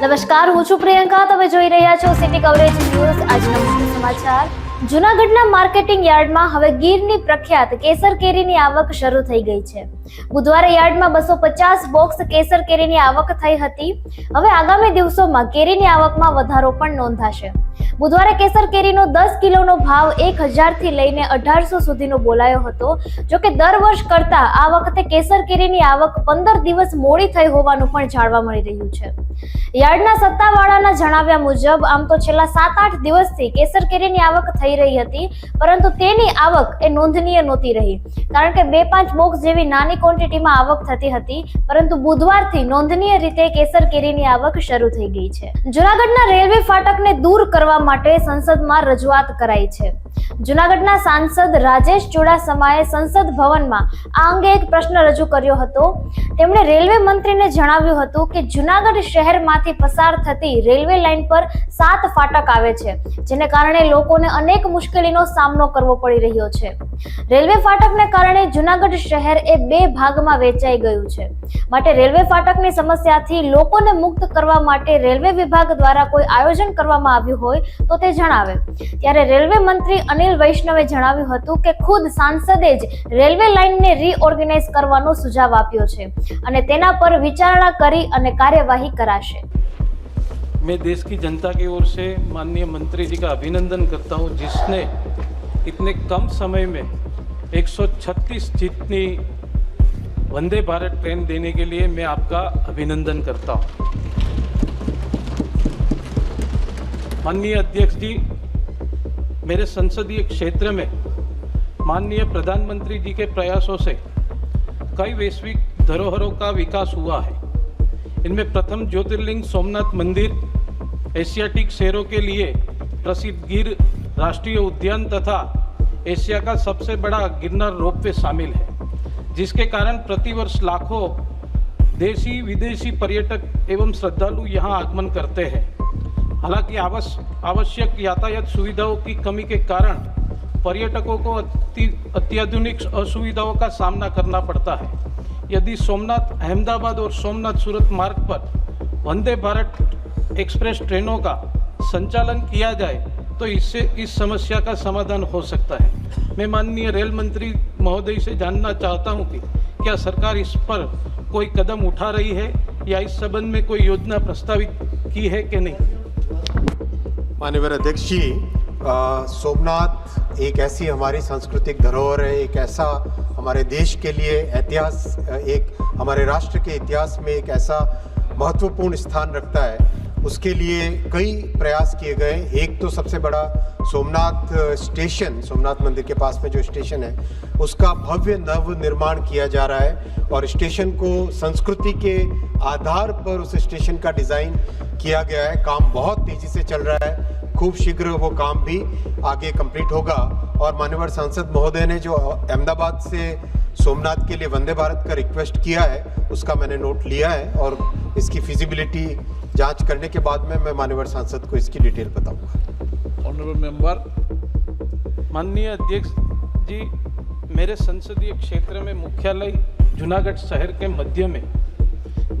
નમસ્કાર હું છું પ્રિયંકા તમે જોઈ રહ્યા છો સિટી કવરેજ ન્યૂઝ. આજના મુખ્ય સમાચાર. જૂનાગઢના માર્કેટિંગ યાર્ડમાં હવે ગીરની પ્રખ્યાત કેસર કેરીની આવક શરૂ થઈ ગઈ છે. બુધવારે યાર્ડમાં બસો પચાસ બોક્સ કેસર કેરીની આવક થઈ હતી. હવે આગામી દિવસોમાં કેરીની આવકમાં વધારો પણ નોંધાશે. બુધવારે કેસર કેરીનો દસ કિલોનો ભાવ એક હજારથી લઈને અઢારસો સુધીનો બોલાયો હતો. જો કે દર વર્ષ કરતા આ વખતે કેસર કેરીની આવક પંદર દિવસ મોડી થઈ હોવાનું પણ જાણવા મળી રહ્યું છે. યાર્ડના સત્તાવાળાના જણાવ્યા મુજબ, આમ તો છેલ્લા સાત આઠ દિવસથી કેસર કેરીની આવક થઈ રહી હતી, પરંતુ તેની આવક એ નોંધનીય નહોતી રહી. કારણ કે બે પાંચ બોક્સ જેવી નાની ક્વોન્ટિટીમાં આવક થતી હતી, પરંતુ બુધવારથી નોંધનીય રીતે કેસર કેરીની આવક શરૂ થઈ ગઈ છે. જુનાગઢના રેલવે ફાટકને દૂર કરવા માટે સંસદમાં રજૂઆત કરાઈ છે. જુનાગઢના સાંસદ રાજેશ ચુડાસમાએ સંસદ ભવનમાં આ અંગે એક પ્રશ્ન રજૂ કર્યો હતો. તેમણે રેલવે મંત્રીને જણાવ્યું હતું કે જુનાગઢ શહેરમાંથી પસાર થતી રેલવે લાઇન પર સાત ફાટક આવે છે, જેને કારણે લોકોને અનેક મુશ્કેલીનો સામનો કરવો પડી રહ્યો છે. રેલવે ફાટકને કારણે જૂનાગઢ શહેર એ બે ભાગમાં વેચાઈ ગયું છે. માટે રેલવે ફાટકની સમસ્યાથી લોકોને મુક્ત કરવા માટે રેલવે વિભાગ દ્વારા કોઈ આયોજન કરવામાં આવ્યું હોય તો તે જણાવે. ત્યારે રેલવે મંત્રી અનિલ વૈષ્ણવે જણાવ્યું હતું કે ખુદ સાંસદે જ રેલવે લાઇનને રીઓર્ગેનાઇઝ કરવાનો સુઝાવ આપ્યો છે અને તેના પર વિચારણા કરી અને કાર્યવાહી કરાશે. मैं देश की जनता की ओर से माननीय मंत्री जी का अभिनंदन करता हूँ, जिसने इतने कम समय में 136 जितनी वंदे भारत ट्रेन देने के लिए मैं आपका अभिनंदन करता हूँ। माननीय अध्यक्ष जी, मेरे संसदीय क्षेत्र में माननीय प्रधानमंत्री जी के प्रयासों से कई वैश्विक धरोहरों का विकास हुआ है। इनमें प्रथम ज्योतिर्लिंग सोमनाथ मंदिर एशियाटिक शहरों के लिए प्रसिद्ध गिर राष्ट्रीय उद्यान तथा एशिया का सबसे बड़ा गिरनार रोपवे शामिल है, जिसके कारण प्रतिवर्ष लाखों देशी, विदेशी पर्यटक एवं श्रद्धालु यहाँ आगमन करते हैं। हालाँकि आवश, आवश्यक यातायात सुविधाओं की कमी के कारण पर्यटकों को अति, अत्याधुनिक असुविधाओं का सामना करना पड़ता है। यदि सोमनाथ, अहमदाबाद और सोमनाथ सूरत मार्ग पर वंदे भारत एक्सप्रेस ट्रेनों का संचालन किया जाए तो इससे इस समस्या का समाधान हो सकता है। मैं माननीय रेल मंत्री महोदय से जानना चाहता हूँ कि क्या सरकार इस पर कोई कदम उठा रही है, या इस संबंध में कोई योजना प्रस्तावित की है कि नहीं? माननीय अध्यक्ष जी सोमनाथ एक ऐसी हमारी सांस्कृतिक धरोहर है, एक ऐसा हमारे देश के लिए इतिहास, एक हमारे राष्ट्र के इतिहास में एक ऐसा महत्वपूर्ण स्थान रखता है। उसके लिए कई प्रयास किए गए। एक तो सबसे बड़ा सोमनाथ स्टेशन, सोमनाथ मंदिर के पास में जो स्टेशन है, उसका भव्य नव निर्माण किया जा रहा है और स्टेशन को संस्कृति के आधार पर उस स्टेशन का डिज़ाइन किया गया है। काम बहुत तेज़ी से चल रहा है। खूब शीघ्र वो काम भी आगे कंप्लीट होगा। और मान्यवर सांसद महोदय ने जो अहमदाबाद से सोमनाथ के लिए वंदे भारत का रिक्वेस्ट किया है, उसका मैंने नोट लिया है और इसकी फिजिबिलिटी जाँच करने के बाद में मैं मान्यवर सांसद को इसकी डिटेल बताऊँगा। ऑनरेबल मेंबर माननीय अध्यक्ष जी, मेरे संसदीय क्षेत्र में मुख्यालय जूनागढ़ शहर के मध्य में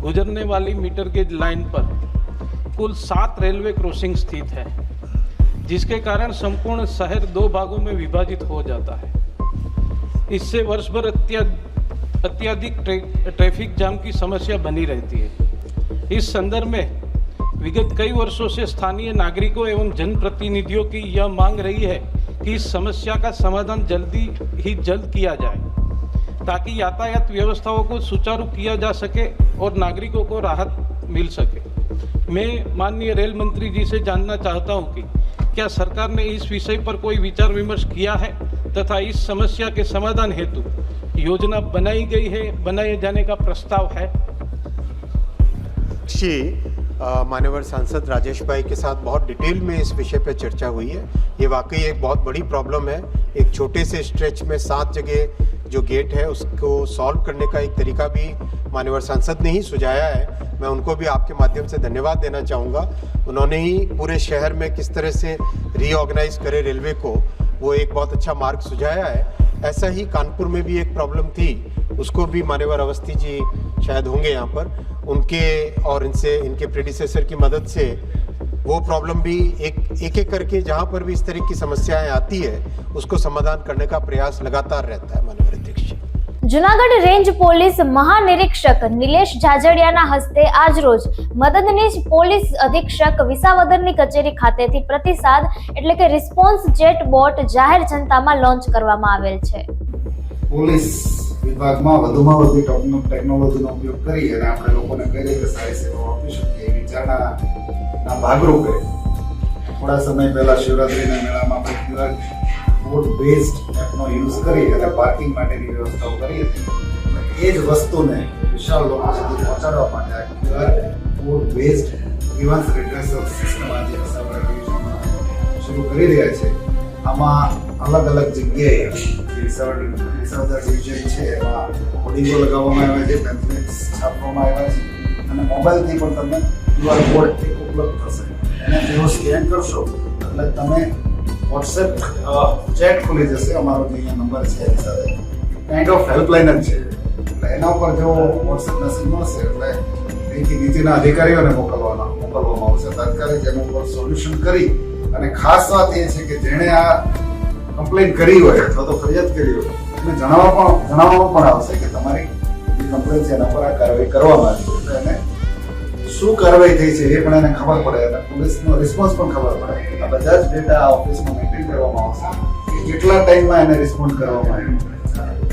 गुजरने वाली मीटर गेज लाइन पर कुल सात रेलवे क्रॉसिंग स्थित है। जिसके कारण संपूर्ण शहर दो भागों में विभाजित हो जाता है। इससे वर्ष भर अत्या अत्याधिक ट्रे, ट्रैफ़िक जाम की समस्या बनी रहती है। इस संदर्भ में विगत कई वर्षों से स्थानीय नागरिकों एवं जनप्रतिनिधियों की यह मांग रही है कि इस समस्या का समाधान जल्दी ही जल्द किया जाए ताकि यातायात व्यवस्थाओं को सुचारू किया जा सके और नागरिकों को राहत मिल सके। मैं माननीय रेल मंत्री जी से जानना चाहता हूँ कि क्या सरकार ने इस विषय पर कोई विचार विमर्श किया है तथा इस समस्या के समाधान हेतु योजना बनाई गई है, बनाए जाने का प्रस्ताव है? जी मान्यवर सांसद राजेश भाई के साथ बहुत डिटेल में इस विषय पर चर्चा हुई है। ये वाकई एक बहुत बड़ी प्रॉब्लम है। एक छोटे से स्ट्रेच में सात जगह जो गेट है, उसको सॉल्व करने का एक तरीका भी मान्यवर सांसद ने ही सुझाया है। मैं उनको भी आपके माध्यम से धन्यवाद देना चाहूँगा। उन्होंने ही पूरे शहर में किस तरह से रीऑर्गेनाइज करे रेलवे को, वो एक बहुत अच्छा मार्ग सुझाया है। ऐसा ही कानपुर में भी एक प्रॉब्लम थी, उसको भी मान्यवर अवस्थी जी शायद होंगे यहाँ पर। उनके और इनसे, इनके प्रेडिसेसर की मदद से वो प्रॉब्लम भी एक एक एक करके जहाँ पर भी इस तरह की समस्याएं आती है उसको समाधान करने का प्रयास लगातार रहता है माननीय अध्यक्ष जी જુનાગઢ રેન્જ પોલીસ મહાનિરીક્ષક નિલેશ જાજડિયાના હસ્તે આજરોજ મદદનીશ પોલીસ અધિક્ષક વિસાવદરની કચેરી ખાતેથી પ્રતિસાદ એટલે કે રિસ્પોન્સ ચેટ બોટ જાહેર જનતામાં લોન્ચ કરવામાં આવેલ છે પોલીસ વિભાગમાં વધુમાં વધુ ટેકનો- ટેકનોલોજીનો ઉપયોગ કરી અને આપણે લોકોને કઈ રીતે સારી સેવાઓ આપી શકીએ એ વિચારણાના ભાગરૂપે થોડા સમય પહેલા શિવરાત્રીના મેળામાં આપણે કોડ બેઝડ એપનો યુઝ કરી અને પાર્કિંગ માટેની વ્યવસ્થાઓ કરી હતી. એ જ વસ્તુને વિશાળ લોકો સુધી પહોંચાડવા માટે આ QR code based grievance redressal system આજે શરૂ કરી રહ્યા છે. આમાં અલગ અલગ જગ્યાએ વિસાવદર ડિવિઝન છે, એમાં હોર્ડિંગો લગાવવામાં આવ્યા છે પેમ્ફલેટ્સ છાપવામાં આવ્યા છે. અને મોબાઈલથી પણ તમે ક્યુઆર કોડ ઉપલબ્ધ થશે. એને જેવો સ્કેન કરશો, એટલે તમે વોટ્સએપ ચેટ ખુલી જશે અમારો જે અહીંયા નંબર છે એની સાથે. કાઇન્ડ ઓફ હેલ્પલાઇન જ છે. એટલે એના ઉપર જો વોટ્સએપ મેસેજ મળશે, એટલે અહીંથી નીચેના અધિકારીઓને મોકલવાના, મોકલવામાં આવશે. તાત્કાલિક એના ઉપર સોલ્યુશન કરી. અને ખાસ વાત એ છે કે જેણે આ કમ્પ્લેન કરી હોય, અથવા તો ફરિયાદ કરી હોય, એને જણાવવા પણ, જણાવવામાં પણ આવશે કે તમારી જે કમ્પ્લેન છે એના પર આ કાર્યવાહી કરવામાં આવી શું કાર્યવાહી થઈ છે એ પણ એને ખબર પડે અને પોલીસનો રિસ્પોન્સ પણ ખબર પડે. આ બધા જ ડેટા આ ઓફિસમાં મેન્ટેન કરવામાં આવશે. કે કેટલા ટાઈમમાં એને રિસ્પોન્ડ કરવામાં આવ્યો?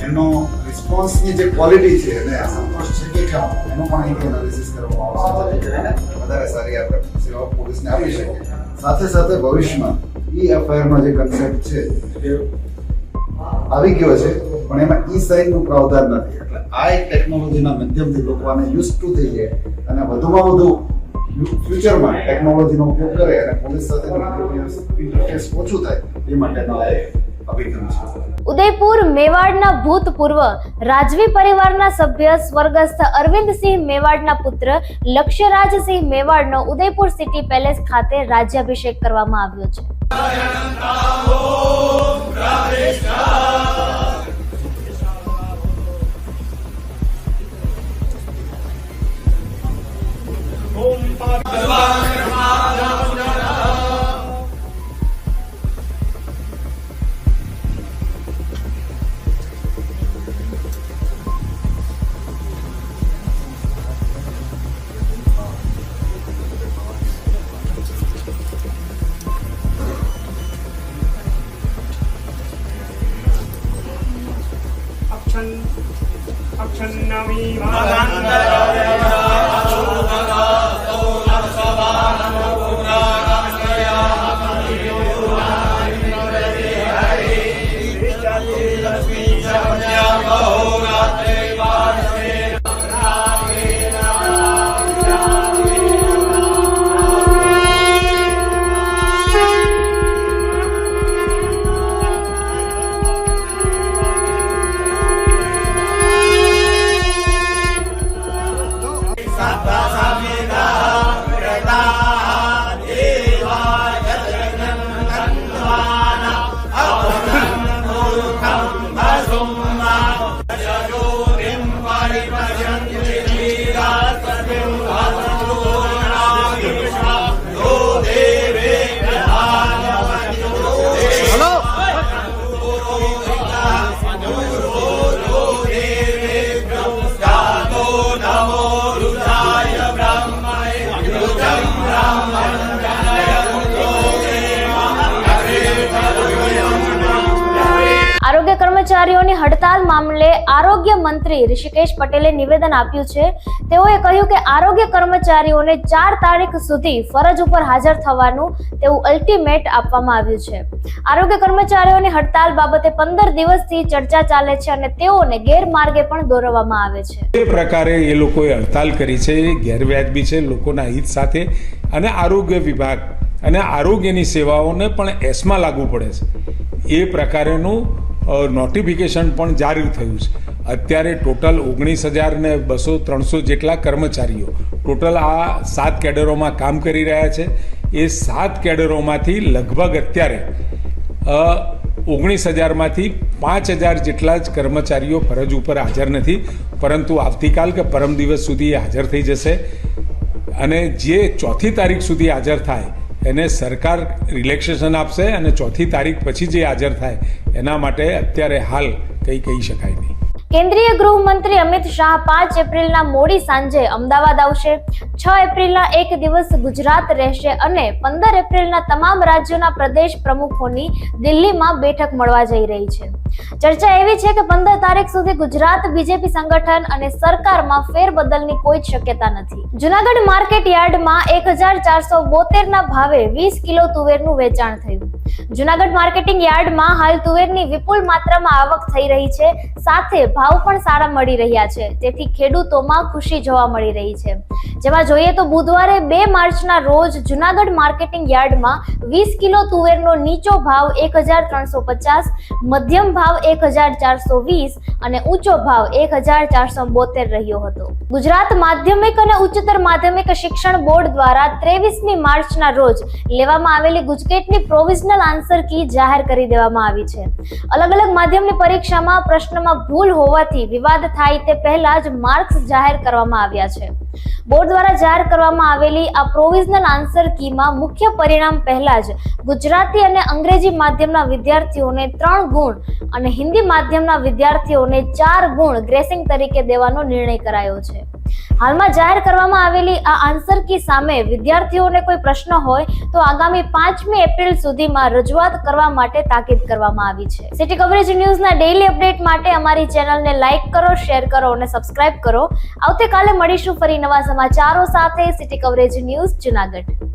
એનો રિસ્પોન્સની જે ક્વોલિટી છે એને સંતોષ છે કે કેમ? એનું પણ અહીંથી એનાલિસિસ કરવામાં આવશે. વધારે સારી આપણે સેવા પોલીસને આપી શકીએ સાથે સાથે ભવિષ્યમાં ઈ એફઆઈઆરનો જે કન્સેપ્ટ છે આવી ગયો છે, પણ એમાં ઈ સાઇનનું પ્રાવધાન નથી. આ એક ટેકનોલોજીના માધ્યમથી લોકો આને યુઝ ટુ થઈ જાય. અને વધુમાં વધુ ફ્યુચરમાં ટેકનોલોજીનો ઉપયોગ કરે અને પોલીસ સાથે ઇન્ટરફેસ ઓછું થાય, એ માટેનો ઉદયપુર મેવાડના ભૂતપૂર્વ રાજવી પરિવારના સભ્ય સ્વર્ગસ્થ અરવિંદસિંહ મેવાડના પુત્ર લક્ષ્યરાજસિંહ મેવાડનો ઉદયપુર સિટી પેલેસ ખાતે રાજ્યાભિષેક કરવામાં આવ્યો છે. કર્મચારીઓની હડતાલ મામલે આરોગ્ય મંત્રી ઋષિકેશ પટેલે નિવેદન આપ્યું છે. તેઓએ કહ્યું કે આરોગ્ય કર્મચારીઓને ચાર તારીખ સુધી ફરજ ઉપર હાજર થવાનું તેવું અલ્ટિમેટ આપવામાં આવ્યું છે. આરોગ્ય કર્મચારીઓની હડતાલ બાબતે પંદર દિવસથી ચર્ચા ચાલે છે અને તેઓને ગેરમાર્ગે પણ દોરવામાં આવે છે. એ પ્રકારે એ લોકોએ હડતાલ કરી છે એ ગેરવ્યાજબી છે લોકોના હિત સાથે અને આરોગ્ય વિભાગ અને આરોગ્યની સેવાઓને પણ એસમાં લાગુ પડે છે. એ પ્રકારેનું નોટિફિકેશન પણ જારી થયું છે. અત્યારે ટોટલ ઓગણીસ હજાર ને બસો ત્રણસો જેટલા કર્મચારીઓ ટોટલ આ સાત કેડરોમાં કામ કરી રહ્યા છે. એ સાત કેડરોમાંથી લગભગ અત્યારે ઓગણીસ હજારમાંથી પાંચ હજાર જેટલા જ કર્મચારીઓ ફરજ ઉપર હાજર નથી. પરંતુ આવતીકાલ કે પરમ દિવસ સુધી હાજર થઈ જશે. અને જે ચોથી તારીખ સુધી હાજર થાય, એને સરકાર રિલેક્સેશન આપશે અને ચોથી તારીખ પછી જે હાજર થાય એના માટે અત્યારે હાલ કંઈ કહી શકાય નહીં. કેન્દ્રીય ગૃહમંત્રી અમિત શાહ પાંચ એપ્રિલના મોડી સાંજે અમદાવાદ આવશે. છ એપ્રિલના એક દિવસ ગુજરાત રહેશે અને પંદર એપ્રિલના તમામ રાજ્યોના પ્રદેશ પ્રમુખોની દિલ્હીમાં બેઠક મળવા જઈ રહી છે. ચર્ચા એવી છે કે પંદર તારીખ સુધી ગુજરાત બીજેપી સંગઠન અને સરકારમાં ફેરબદલની કોઈ જ શક્યતા નથી. જુનાગઢ માર્કેટ યાર્ડમાં એક હજાર ચારસો બોતેરના ભાવે વીસ કિલો તુવેરનું વેચાણ થયું. જુનાગઢ માર્કેટિંગ યાર્ડમાં હાલ તુવેરની વિપુલ માત્રામાં આવક થઈ રહી છે. સાથે ભાવ પણ સારા મળી રહ્યા છે. તેથી ખેડૂતોમાં ખુશી જોવા મળી રહી છે. જેમાં જોઈએ તો બુધવારે બે માર્ચના રોજ જુનાગઢ માર્કેટિંગ યાર્ડમાં વીસ કિલો તુવેરનો નીચો ભાવ એક હજાર ત્રણસો પચાસ, મધ્યમ ભાવ એક હજાર ચારસો વીસ અને ઊંચો ભાવ એક હજાર ચારસો બોતેર રહ્યો હતો. ગુજરાત માધ્યમિક અને ઉચ્ચતર માધ્યમિક શિક્ષણ બોર્ડ દ્વારા ત્રેવીસમી માર્ચના રોજ લેવામાં આવેલી ગુજકેટની પ્રોવિઝનલ આન્સર કી જાહેર કરી દેવામાં આવી છે. અલગ અલગ માધ્યમની પરીક્ષામાં પ્રશ્નમાં ભૂલ હોવાથી વિવાદ થાય તે પહેલા જ માર્ક્સ જાહેર કરવામાં આવ્યા છે. બોર્ડ દ્વારા જાહેર કરવામાં આવેલી આ પ્રોવિઝનલ આન્સર કીમાં મુખ્ય પરિણામ પહેલા જ ગુજરાતી અને અંગ્રેજી માધ્યમના વિદ્યાર્થીઓને ત્રણ ગુણ અને હિન્દી માધ્યમના વિદ્યાર્થીઓને ચાર ગુણ ગ્રેસિંગ તરીકે દેવાનો નિર્ણય કરાયો છે. હાલમાં જાહેર કરવામાં આવેલી આ આન્સર કી સામે વિદ્યાર્થીઓને કોઈ પ્રશ્ન હોય તો આગામી પાંચમી એપ્રિલ સુધીમાં રજૂઆત કરવા માટે તાકીદ કરવામાં આવી છે. સિટી કવરેજ ન્યૂઝના ડેઇલી અપડેટ માટે અમારી ચેનલને લાઇક કરો શેર કરો અને સબસ્ક્રાઇબ કરો. આવતીકાલે મળીશું ફરી નવા સમાચારો સાથે સિટી કવરેજ ન્યૂઝ જુનાગઢ.